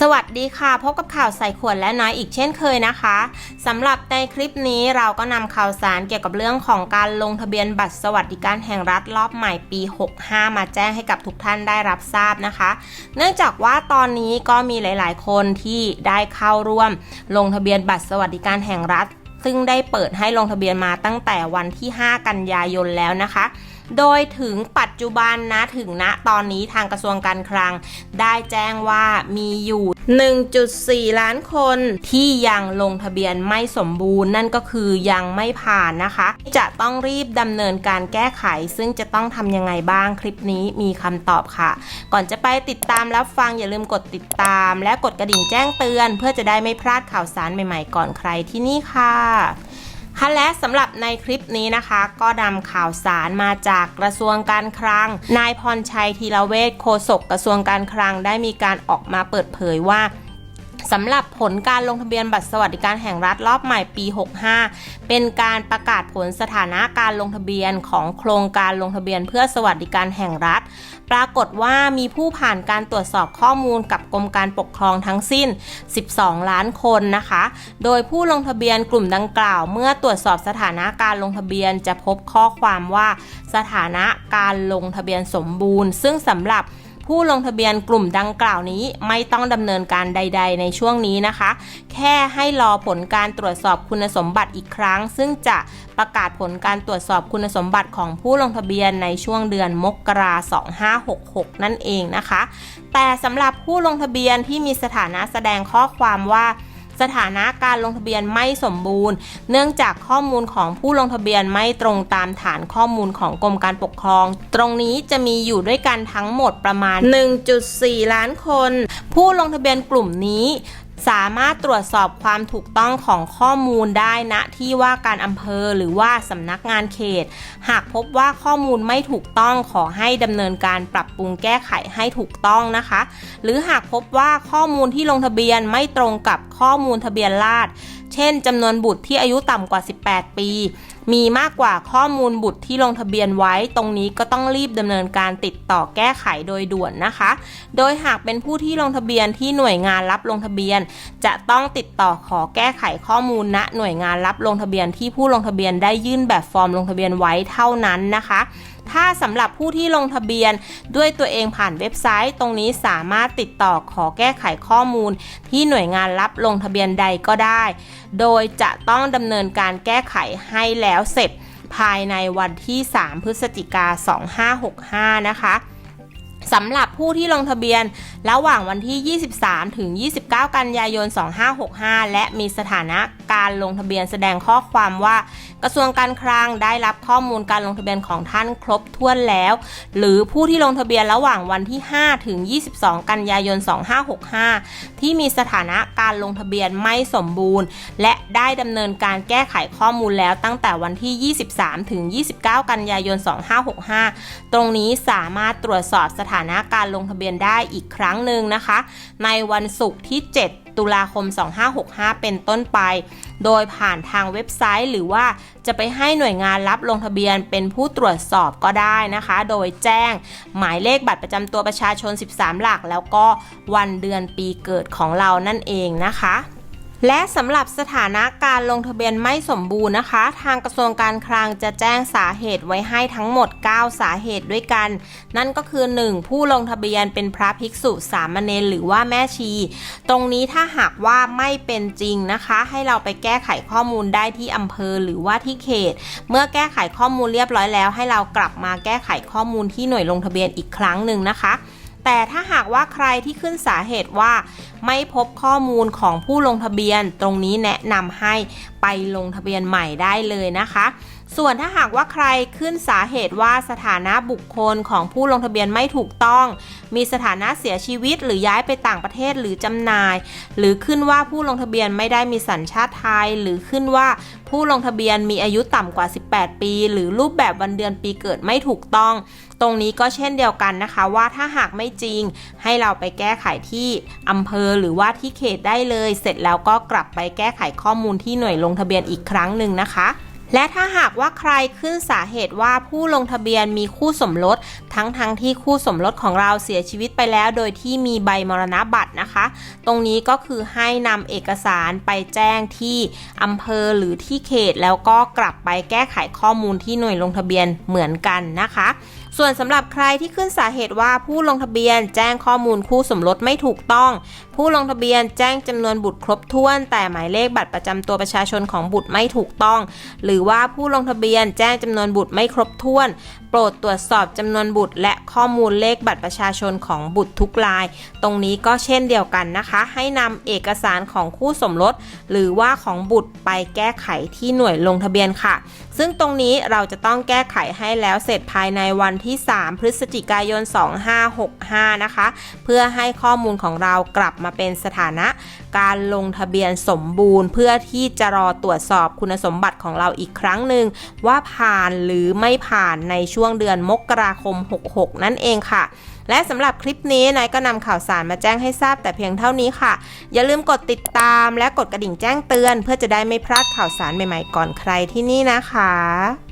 สวัสดีค่ะ พบกับข่าวใส่ขวดและน้อยอีกเช่นเคยนะคะสำหรับในคลิปนี้เราก็นำข่าวสารเกี่ยวกับเรื่องของการลงทะเบียนบัตรสวัสดิการแห่งรัฐรอบใหม่ปี 65 มาแจ้งให้กับทุกท่านได้รับทราบนะคะ เนื่องจากว่าตอนนี้ก็มีหลาย ๆ คนที่ได้เข้าร่วม ลงทะเบียนบัตรสวัสดิการแห่งรัฐ ซึ่งได้เปิดให้ลงทะเบียนมาตั้งแต่วันที่ 5 กันยายนแล้วนะคะ โดยถึงปัจจุบันนะถึงณตอนนี้ทางกระทรวงการคลัง ได้แจ้งว่ามีอยู่ 1.4 ล้านคนที่ยังลงทะเบียนไม่สมบูรณ์ นั่นก็คือยังไม่ผ่านนะคะ จะต้องรีบดำเนินการแก้ไข ซึ่งจะต้องทำยังไงบ้างคลิปนี้มีคำตอบค่ะ ก่อนจะไปติดตามรับฟังอย่าลืมกดติดตาม และกดกระดิ่งแจ้งเตือน เพื่อจะได้ไม่พลาดข่าวสารใหม่ๆ ก่อนใครที่นี่ค่ะ ค่ะและสำหรับในคลิปนี้นะคะ ก็นำข่าวสารมาจากกระทรวงการคลัง นายพรชัยธีรเวชโฆษกกระทรวงการคลังได้มีการออกมาเปิดเผยว่า สำหรับผลการลงทะเบียนบัตรสวัสดิการแห่งรัฐรอบใหม่ปี 65 เป็นการประกาศผลสถานะการลงทะเบียนของโครงการลงทะเบียนเพื่อสวัสดิการแห่งรัฐ ปรากฏว่ามีผู้ผ่านการตรวจสอบข้อมูลกับกรมการปกครองทั้งสิ้น 12 ล้านคนนะคะ โดยผู้ลงทะเบียนกลุ่มดังกล่าว เมื่อตรวจสอบสถานะการลงทะเบียนจะพบข้อความว่า สถานะการลงทะเบียนสมบูรณ์ ซึ่งสำหรับ ผู้ลงทะเบียนกลุ่มดังกล่าวนี้ไม่ต้องดำเนินการใด ๆ ในช่วงนี้นะคะ แค่ให้รอผลการตรวจสอบคุณสมบัติอีกครั้ง ซึ่งจะประกาศผลการตรวจสอบคุณสมบัติของผู้ลงทะเบียนในช่วงเดือนมกรา2566 นั่นเองนะคะ แต่สำหรับผู้ลงทะเบียนที่มีสถานะแสดงข้อความว่า สถานะการลงทะเบียนไม่สมบูรณ์ เนื่องจากข้อมูลของผู้ลงทะเบียนไม่ตรงตามฐานข้อมูลของกรมการปกครอง ตรงนี้จะมีอยู่ด้วยกันทั้งหมดประมาณ 1.4 ล้านคน ผู้ลงทะเบียนกลุ่มนี้ สามารถตรวจสอบความถูกต้องของข้อมูลได้ณที่ว่าการอำเภอหรือว่าสำนักงานเขต หากพบว่าข้อมูลไม่ถูกต้องขอให้ดำเนินการปรับปรุงแก้ไขให้ถูกต้องนะคะ หรือหากพบว่าข้อมูลที่ลงทะเบียนไม่ตรงกับข้อมูลทะเบียนราษฎรเช่นจำนวนบุตรที่อายุต่ำกว่า 18 ปี มีมากกว่าข้อมูลบุตรที่ลงทะเบียนไว้ ตรงนี้ก็ต้องรีบดำเนินการติดต่อแก้ไขโดยด่วนนะคะ โดยหากเป็นผู้ที่ลงทะเบียนที่หน่วยงานรับลงทะเบียน จะต้องติดต่อขอแก้ไขข้อมูลณหน่วยงานรับลงทะเบียนที่ผู้ลงทะเบียนได้ยื่นแบบฟอร์มลงทะเบียนไว้เท่านั้นนะคะถ้าสำหรับผู้ที่ลงทะเบียนด้วยตัวเองผ่านเว็บไซต์ ตรงนี้สามารถติดต่อขอแก้ไขข้อมูล ที่หน่วยงานรับลงทะเบียนใดก็ได้ โดยจะต้องดำเนินการแก้ไขให้แล้วแล้วเสร็จภายในวันที่ 3 พฤศจิกา 2565 นะคะสำหรับผู้ที่ลงทะเบียนระหว่างวันที่ 23 ถึง 29 กันยายน 2565 และมีสถานะ การลงทะเบียนแสดงข้อความว่า กระทรวงการคลังได้รับข้อมูลการลงทะเบียนของท่านครบถ้วนแล้ว หรือผู้ที่ลงทะเบียนระหว่างวันที่ 5 ถึง 22 กันยายน 2565 ที่มีสถานะการลงทะเบียนไม่สมบูรณ์ และได้ดำเนินการแก้ไขข้อมูลแล้วตั้งแต่วันที่ 23 ถึง 29 กันยายน 2565 ตรงนี้สามารถตรวจสอบสถานะการลงทะเบียนได้อีกครั้งหนึ่งนะคะ ในวันศุกร์ที่ 7 ตุลาคม 2565 เป็นต้นไป โดยผ่านทางเว็บไซต์ หรือว่าจะไปให้หน่วยงานรับลงทะเบียนเป็นผู้ตรวจสอบก็ได้นะคะ โดยแจ้งหมายเลขบัตรประจำตัวประชาชน 13 หลัก แล้วก็วันเดือนปีเกิดของเรานั่นเองนะคะ และสำหรับสถานะการลงทะเบียนไม่สมบูรณ์นะคะ ทางกระทรวงการคลังจะแจ้งสาเหตุไว้ให้ทั้งหมด 9 สาเหตุด้วยกัน นั่นก็คือ 1. ผู้ลงทะเบียนเป็นพระภิกษุสามเณรหรือว่าแม่ชี ตรงนี้ถ้าหากว่าไม่เป็นจริงนะคะ ให้เราไปแก้ไขข้อมูลได้ที่อำเภอหรือว่าที่เขต เมื่อแก้ไขข้อมูลเรียบร้อยแล้ว ให้เรากลับมาแก้ไขข้อมูลที่หน่วยลงทะเบียนอีกครั้งหนึ่งนะคะ แต่ถ้าหากว่าใครที่ขึ้นสาเหตุว่า ไม่พบข้อมูลของผู้ลงทะเบียน ตรงนี้แนะนำให้ไปลงทะเบียนใหม่ได้เลยนะคะ ส่วนถ้าหากว่าใครขึ้นสาเหตุว่าสถานะบุคคลของผู้ลงทะเบียนไม่ถูกต้อง มีสถานะเสียชีวิตหรือย้ายไปต่างประเทศหรือจำหน่าย หรือขึ้นว่าผู้ลงทะเบียนไม่ได้มีสัญชาติไทย หรือขึ้นว่าผู้ลงทะเบียนมีอายุต่ำกว่า 18 ปี หรือรูปแบบวันเดือนปีเกิดไม่ถูกต้อง ตรงนี้ก็เช่นเดียวกันนะคะว่าถ้าหากไม่จริง ให้เราไปแก้ไขที่อำเภอหรือว่าที่เขตได้เลย เสร็จแล้วก็กลับไปแก้ไขข้อมูลที่หน่วยลงทะเบียนอีกครั้งหนึ่งนะคะ และถ้าหากว่าใครขึ้นสาเหตุว่าผู้ลงทะเบียนมีคู่สมรส ทั้งทั้งที่คู่สมรสของเราเสียชีวิตไปแล้ว โดยที่มีใบมรณบัตรนะคะ ตรงนี้ก็คือให้นำเอกสารไปแจ้งที่อำเภอหรือที่เขตแล้วก็กลับไปแก้ไขข้อมูลที่หน่วยลงทะเบียนเหมือนกันนะคะ ส่วนสำหรับใครที่ขึ้นสาเหตุว่าผู้ลงทะเบียนแจ้งข้อมูลคู่สมรสไม่ถูกต้อง ผู้ลงทะเบียนแจ้งจำนวนบุตรครบถ้วน แต่หมายเลขบัตรประจำตัวประชาชนของบุตรไม่ถูกต้อง หรือือว่าผู้ลงทะเบียนแจ้งจำนวนบุตรไม่ครบถ้วน โปรดตรวจสอบจำนวนบุตร และข้อมูลเลขบัตรประชาชนของบุตรทุกราย ตรงนี้ก็เช่นเดียวกันนะคะ ให้นำเอกสารของคู่สมรส หรือว่าของบุตรไปแก้ไขที่หน่วยลงทะเบียนค่ะ ซึ่งตรงนี้เราจะต้องแก้ไขให้แล้วเสร็จภายในวันที่ 3 พฤศจิกายน 2565 นะคะ เพื่อให้ข้อมูลของเรากลับมาเป็นสถานะ การลงทะเบียนสมบูรณ์ เพื่อที่จะรอตรวจสอบคุณสมบัติของเราอีอีกครั้งหนึ่งว่าผ่านหรือไม่ผ่านในช่วงเดือนมกราคม 66 นั่นเองค่ะและสำหรับคลิปนี้นายก็นำข่าวสารมาแจ้งให้ทราบแต่เพียงเท่านี้ค่ะ อย่าลืมกดติดตามและกดกระดิ่งแจ้งเตือน เพื่อจะได้ไม่พลาดข่าวสารใหม่ๆก่อนใครที่นี่นะคะ